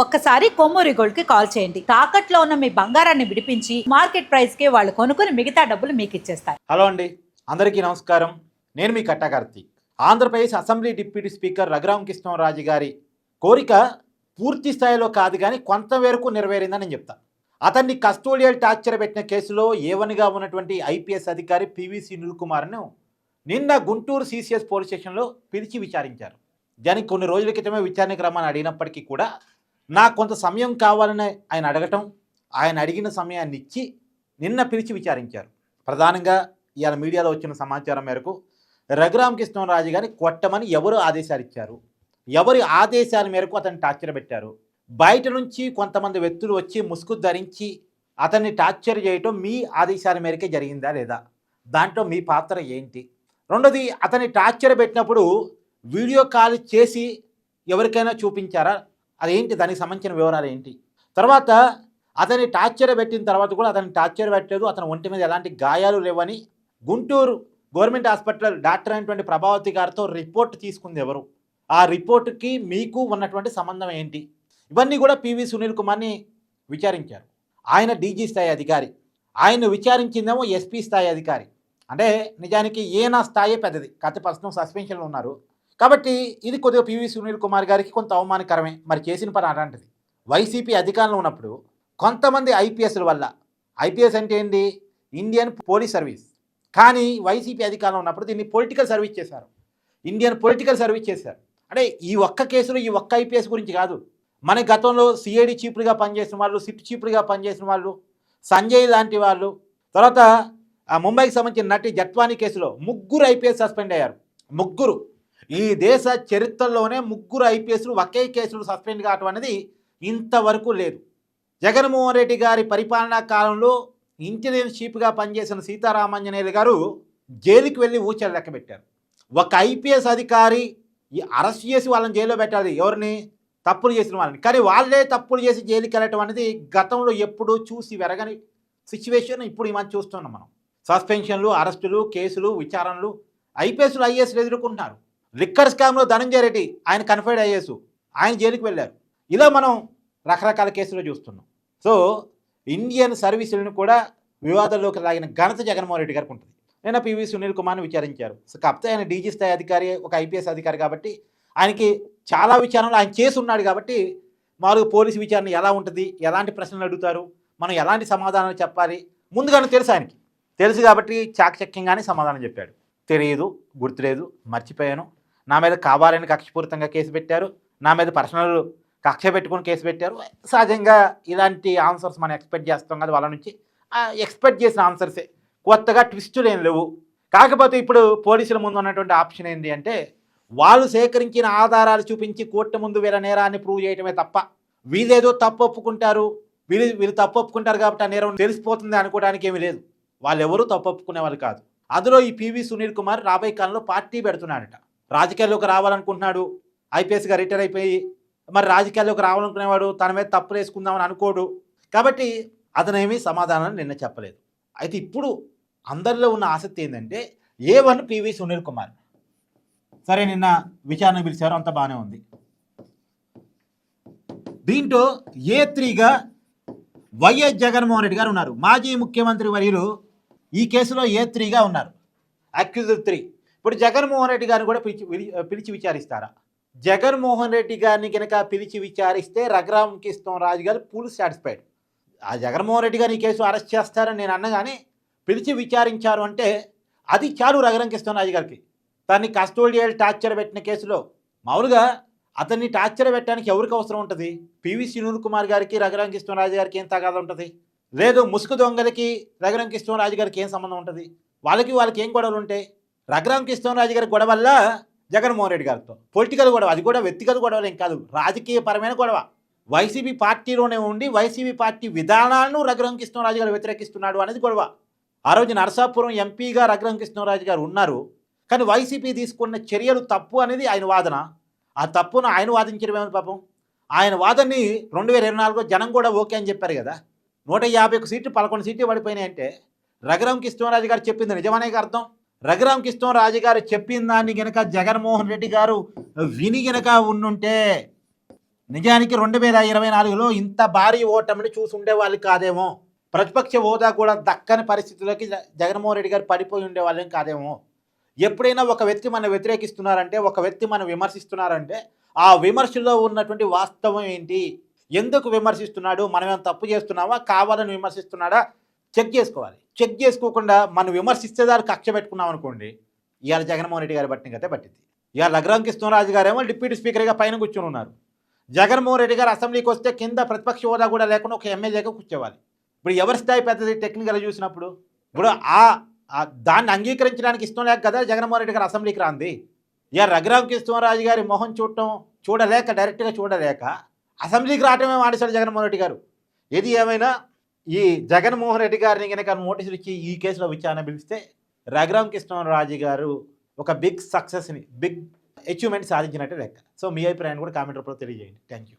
ఒక్కసారి కొమ్మూరి గోల్డ్కి కాల్ చేయండి. తాకట్లో ఉన్న మీ బంగారాన్ని విడిపించి మార్కెట్ ప్రైస్కి వాళ్ళు కొనుక్కుని మిగతా డబ్బులు మీకు ఇచ్చేస్తారు. హలో అండి. అందరికీ నమస్కారం. నేను మీ Katta Karthik. Andhra Pradesh assembly deputy speaker Raghurama Krishnaraju గారి కోరిక పూర్తి స్థాయిలో కాదు కానీ కొంత నెరవేరిందని నేను చెప్తా. అతన్ని కస్టోడియల్ టార్చర్ పెట్టిన కేసులో ఏవన్గా ఉన్నటువంటి ఐపీఎస్ అధికారి పివి సునీల్ కుమార్ను నిన్న గుంటూరు సిసిఎస్ పోలీస్ స్టేషన్లో పిలిచి విచారించారు. దానికి కొన్ని రోజుల క్రితమే విచారణకు రమ్మని అడిగినప్పటికీ కూడా నాకు కొంత సమయం కావాలని ఆయన అడగటం ఆయన అడిగిన సమయాన్ని ఇచ్చి నిన్న పిలిచి విచారించారు. ప్రధానంగా ఇవాళ మీడియాలో వచ్చిన సమాచారం మేరకు రఘురామ కృష్ణరాజు గారిని కొట్టమని ఎవరు ఆదేశాలు ఇచ్చారు? ఎవరి ఆదేశాల మేరకు అతన్ని టార్చర్ పెట్టారు? బయట నుంచి కొంతమంది వ్యక్తులు వచ్చి ముసుగు ధరించి అతన్ని టార్చర్ చేయటం మీ ఆదేశాల మేరకే జరిగిందా లేదా? దాంట్లో మీ పాత్ర ఏంటి? రెండోది అతన్ని టార్చర్ పెట్టినప్పుడు వీడియో కాల్ చేసి ఎవరికైనా చూపించారా? అదేంటి దానికి సంబంధించిన వివరాలు ఏంటి? తర్వాత అతని టార్చర్ పెట్టిన తర్వాత కూడా అతని టార్చర్ పెట్టలేదు. అతని ఒంటి మీద ఎలాంటి గాయాలు లేవని గుంటూరు గవర్నమెంట్ హాస్పిటల్ డాక్టర్ అయినటువంటి ప్రభావతి గారితో రిపోర్ట్ తీసుకుంది ఎవరు? ఆ రిపోర్ట్కి మీకు ఉన్నటువంటి సంబంధం ఏంటి? ఇవన్నీ కూడా పివి సునీల్ కుమార్ని విచారించారు. ఆయన డీజీ స్థాయి అధికారి. ఆయన విచారించిందేమో ఎస్పీ స్థాయి అధికారి. అంటే నిజానికి ఈయన స్థాయి పెద్దది. కథ ప్రస్తుతం సస్పెన్షన్లో ఉన్నారు. కాబట్టి ఇది కొద్దిగా పివి సునీల్ కుమార్ గారికి కొంత అవమానకరమే. మరి చేసిన పని అలాంటిది. వైసీపీ అధికారంలో ఉన్నప్పుడు కొంతమంది ఐపీఎస్ల వల్ల ఐపీఎస్ అంటే ఏంటి ఇండియన్ పోలీస్ సర్వీస్. కానీ వైసీపీ అధికారంలో ఉన్నప్పుడు దీన్ని పొలిటికల్ సర్వీస్ చేశారు. ఇండియన్ పొలిటికల్ సర్వీస్ చేశారు. అంటే ఈ ఒక్క కేసులో ఈ ఒక్క ఐపీఎస్ గురించి కాదు. మన గతంలో సిఐడి చీపులుగా పనిచేసిన వాళ్ళు సిట్ చీపులుగా పనిచేసిన వాళ్ళు సంజయ్ లాంటి వాళ్ళు తర్వాత ఆ ముంబైకి సంబంధించిన నటి జట్వానీ కేసులో ముగ్గురు ఐపీఎస్ సస్పెండ్ అయ్యారు. ముగ్గురు. ఈ దేశ చరిత్రలోనే ముగ్గురు ఐపీఎస్లు ఒకే కేసులు సస్పెండ్ కావటం అనేది ఇంతవరకు లేదు. జగన్మోహన్ రెడ్డి గారి పరిపాలనా కాలంలో ఇంటెలిజెన్స్ చీఫ్గా పనిచేసిన సీతారామాంజనేయులు గారు జైలుకి వెళ్ళి ఊచలు లెక్క పెట్టారు. ఒక ఐపీఎస్ అధికారి ఈ అరెస్ట్ చేసి వాళ్ళని జైల్లో పెట్టాలి. ఎవరిని? తప్పులు చేసిన వాళ్ళని. కానీ వాళ్ళే తప్పులు చేసి జైలుకి వెళ్ళటం అనేది గతంలో ఎప్పుడూ చూసి వెరగని సిచ్యువేషన్ ఇప్పుడు ఈ మధ్య చూస్తున్నాం మనం. సస్పెన్షన్లు అరెస్టులు కేసులు విచారణలు ఐపీఎస్లు ఐఏఎస్లు ఎదుర్కొంటున్నారు. లిక్కర్ స్కామ్లో ధనంజయ రెడ్డి ఆయన కన్ఫైడ్ అయ్యేసు ఆయన జైలుకి వెళ్ళారు. ఇలా మనం రకరకాల కేసులు చూస్తున్నాం. సో ఇండియన్ సర్వీసులను కూడా వివాదంలోకి లాగిన ఘనత జగన్మోహన్ రెడ్డి గారికి ఉంటుంది. నేను పివి సునీల్ కుమార్ని విచారించారు. సో కాకపోతే ఆయన డీజీ స్థాయి అధికారి ఒక ఐపీఎస్ అధికారి కాబట్టి ఆయనకి చాలా విచారణలు ఆయన చేసి ఉన్నాడు కాబట్టి మామూలుగా పోలీసు విచారణ ఎలా ఉంటుంది ఎలాంటి ప్రశ్నలు అడుగుతారు మనం ఎలాంటి సమాధానాలు చెప్పాలి ముందుగానే తెలుసు ఆయనకి. తెలుసు కాబట్టి చాకచక్యంగానే సమాధానం చెప్పాడు. తెలియదు గుర్తులేదు మర్చిపోయాను. నా మీద కావాలని కక్షపూరితంగా కేసు పెట్టారు నా మీద పర్సనల్ కక్ష పెట్టుకుని కేసు పెట్టారు. సహజంగా ఇలాంటి ఆన్సర్స్ మనం ఎక్స్పెక్ట్ చేస్తాం కదా వాళ్ళ నుంచి. ఎక్స్పెక్ట్ చేసిన ఆన్సర్సే. కొత్తగా ట్విస్టులు ఏం లేవు. కాకపోతే ఇప్పుడు పోలీసుల ముందు ఉన్నటువంటి ఆప్షన్ ఏంటి అంటే వాళ్ళు సేకరించిన ఆధారాలు చూపించి కోర్టు ముందు వీళ్ళ నేరాన్ని ప్రూవ్ చేయటమే తప్ప వీళ్ళేదో తప్పు ఒప్పుకుంటారు. వీళ్ళు వీళ్ళు తప్పు ఒప్పుకుంటారు కాబట్టి ఆ నేరం తెలిసిపోతుంది అనుకోవడానికి ఏమీ లేదు. వాళ్ళు ఎవరూ తప్పు ఒప్పుకునే వాళ్ళు కాదు. అందులో ఈ పివి సునీల్ కుమార్ రాబోయే కాలంలో పార్టీ పెడుతున్నాడట. రాజకీయాల్లోకి రావాలనుకుంటున్నాడు. ఐపీఎస్గా రిటైర్ అయిపోయి మరి రాజకీయాల్లోకి రావాలనుకునేవాడు తన మీద తప్పులు వేసుకుందామని అనుకోడు. కాబట్టి అతనేమీ సమాధానం నిన్న చెప్పలేదు. అయితే ఇప్పుడు అందరిలో ఉన్న ఆసక్తి ఏంటంటే A one PV Sunil Kumar. సరే నిన్న విచారణ పిలిచారు అంత బాగానే ఉంది. దీంట్లో ఏ త్రీగా వైఎస్ జగన్మోహన్ రెడ్డి గారు ఉన్నారు. మాజీ ముఖ్యమంత్రి వర్యులు ఈ కేసులో ఏ త్రీగా ఉన్నారు. అక్యూజ్ త్రీ ఇప్పుడు జగన్మోహన్ రెడ్డి గారిని కూడా పిలిచి పిలిచి విచారిస్తారా? జగన్మోహన్ రెడ్డి గారిని కనుక పిలిచి విచారిస్తే రఘురామ్ కిష్టం రాజు గారు ఫుల్ సాటిస్ఫైడ్. ఆ జగన్మోహన్ రెడ్డి గారిని కేసు అరెస్ట్ చేస్తారని నేను అన్నగానే పిలిచి విచారించారు అంటే అది చాలు రఘురామ్ కిష్టం రాజు గారికి. దాన్ని కస్టోడియల్ టార్చర్ పెట్టిన కేసులో మామూలుగా అతన్ని టార్చర్ పెట్టడానికి ఎవరికి అవసరం ఉంటుంది? పివి సునీల్ కుమార్ గారికి రఘురామ్ రాజు గారికి ఏం తగాదా ఉంటుంది? లేదు ముసుగు దొంగలకి రఘురామ్ రాజు గారికి ఏం సంబంధం ఉంటుంది? వాళ్ళకి వాళ్ళకి ఏం గొడవలు ఉంటాయి? రఘురామ కృష్ణరాజు గారి గొడవ వల్ల జగన్మోహన్ రెడ్డి గారితో. పొలిటికల్ గొడవ అది కూడా వ్యక్తిగత గొడవలు ఏం కాదు. రాజకీయపరమైన గొడవ. వైసీపీ పార్టీలోనే ఉండి వైసీపీ పార్టీ విధానాలను రఘురామ కృష్ణరాజు గారు వ్యతిరేకిస్తున్నాడు అనేది గొడవ. ఆ రోజు నరసాపురం ఎంపీగా రఘురామ కృష్ణరాజు గారు ఉన్నారు. కానీ వైసీపీ తీసుకున్న చర్యలు తప్పు అనేది ఆయన వాదన. ఆ తప్పును ఆయన వాదించడమే పాపం? ఆయన వాదనని రెండు వేల ఇరవై నాలుగులో జనం కూడా ఓకే అని చెప్పారు కదా. నూట యాభై ఒక సీట్లు పదకొండు సీట్లు పడిపోయినాయి అంటే రఘురామ్ కృష్ణరాజు గారు చెప్పింది నిజమనే అర్థం? రఘురామ్ కృష్ణరాజు గారు చెప్పిన దాన్ని గనక జగన్మోహన్ రెడ్డి గారు విని గనక ఉండుంటే నిజానికి రెండు వేల ఇరవై నాలుగులో ఇంత భారీ ఓటమిని చూసి ఉండేవాళ్ళు కాదేమో. ప్రతిపక్ష హోదా కూడా దక్కని పరిస్థితుల్లోకి జగన్మోహన్ రెడ్డి గారు పడిపోయి ఉండేవాళ్ళం కాదేమో. ఎప్పుడైనా ఒక వ్యక్తి మనం వ్యతిరేకిస్తున్నారంటే ఒక వ్యక్తి మనం విమర్శిస్తున్నారంటే ఆ విమర్శలో ఉన్నటువంటి వాస్తవం ఏంటి? ఎందుకు విమర్శిస్తున్నాడు? మనం ఏమైనా తప్పు చేస్తున్నావా కావాలని విమర్శిస్తున్నాడా? చెక్ చేసుకోవాలి. చెక్ చేసుకోకుండా మనం విమర్శిస్తే దానికి కక్ష పెట్టుకున్నాం అనుకోండి ఇవాళ జగన్మోహన్ రెడ్డి గారి బట్టిన కథే పట్టింది ఇవాళ లగ్రాం కృష్ణరాజు గారేమో డిప్యూటీ స్పీకర్గా పైన కూర్చొని ఉన్నారు. జగన్మోహన్ రెడ్డి గారు అసెంబ్లీకి వస్తే కింద ప్రతిపక్ష హోదా కూడా లేకుండా ఒక ఎమ్మెల్యేగా కూర్చోవాలి. ఇప్పుడు ఎవరి స్థాయి పెద్దది టెక్నికల్ చూసినప్పుడు? ఇప్పుడు ఆ దాన్ని అంగీకరించడానికి ఇష్టం లేక కదా జగన్మోహన్ రెడ్డి గారు అసెంబ్లీకి రాంది. ఇక రఘురామ కృష్ణరాజు గారి మొహం చూడటం చూడలేక డైరెక్ట్గా చూడలేక అసెంబ్లీకి రావటమే మానేశాడు జగన్మోహన్ రెడ్డి గారు. ఏది ఏమైనా ఈ జగన్మోహన్ రెడ్డి గారిని కనుక నోటీసులు ఇచ్చి ఈ కేసులో విచారణ పిలిస్తే రఘురామ్ కృష్ణరాజు గారు ఒక బిగ్ సక్సెస్ని బిగ్ అచీవ్మెంట్ సాధించినట్టే లెక్క. సో మీ అభిప్రాయాన్ని కూడా కామెంట్ రూపంలో తెలియజేయండి. Thank you